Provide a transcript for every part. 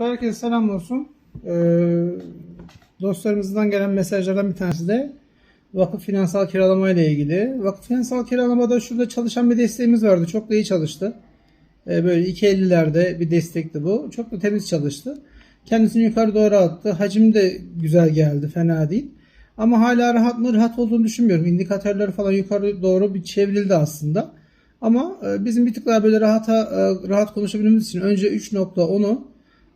Herkese selam olsun. Ee, dostlarımızdan gelen mesajlardan bir tanesi de vakıf finansal kiralama ile ilgili. Vakıf finansal kiralamada şurada çalışan bir desteğimiz vardı. Çok da iyi çalıştı. Ee, böyle 2.50'lerde bir destekti bu. Çok da temiz çalıştı. Kendisini yukarı doğru attı. Hacim de güzel geldi. Fena değil. Ama hala rahat mı? Rahat olduğunu düşünmüyorum. İndikatörler falan yukarı doğru bir çevrildi aslında. Ama e, bizim bir tık daha böyle rahata, e, rahat konuşabilmemiz için önce 3.10'u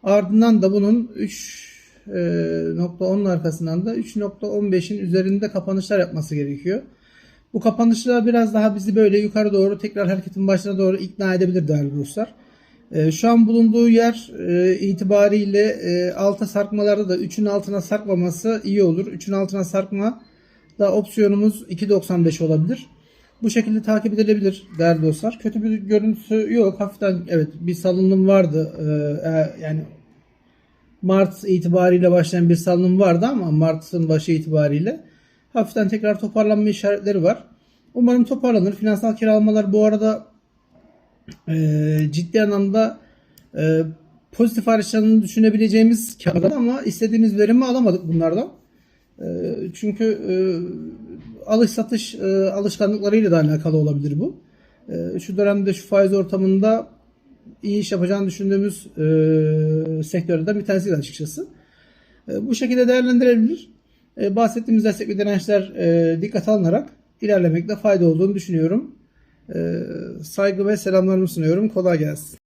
ardından da bunun 3.10'un arkasından da 3.15'in üzerinde kapanışlar yapması gerekiyor. Bu kapanışlar biraz daha bizi böyle yukarı doğru tekrar hareketin başına doğru ikna edebilir değerli dostlar. E, Şu an bulunduğu yer e, itibariyle e, alta sarkmalarda da 3'ün altına sarkmaması iyi olur. 3'ün altına sarkma da opsiyonumuz 2.95 olabilir. Bu şekilde takip edilebilir değerli dostlar. Kötü bir görüntüsü yok. Hafiften evet bir salınım vardı. Ee, e, yani Mart itibariyle başlayan bir salınım vardı ama Mart'ın başı itibariyle hafiften tekrar toparlanma işaretleri var. Umarım toparlanır. Finansal kiralamalar bu arada e, ciddi anlamda e, pozitif araçlarını düşünebileceğimiz kağıtlar ama istediğimiz verimi alamadık bunlardan. E, çünkü e, alış satış e, alışkanlıklarıyla da alakalı olabilir bu. E, şu dönemde şu faiz ortamında iyi iş yapacağını düşündüğümüz e, sektörlerden bir tanesi açıkçası. E, bu şekilde değerlendirebilir. E, bahsettiğimiz destek ve dirençler e, dikkat alınarak ilerlemekte fayda olduğunu düşünüyorum. E, saygı ve selamlarımı sunuyorum. Kolay gelsin.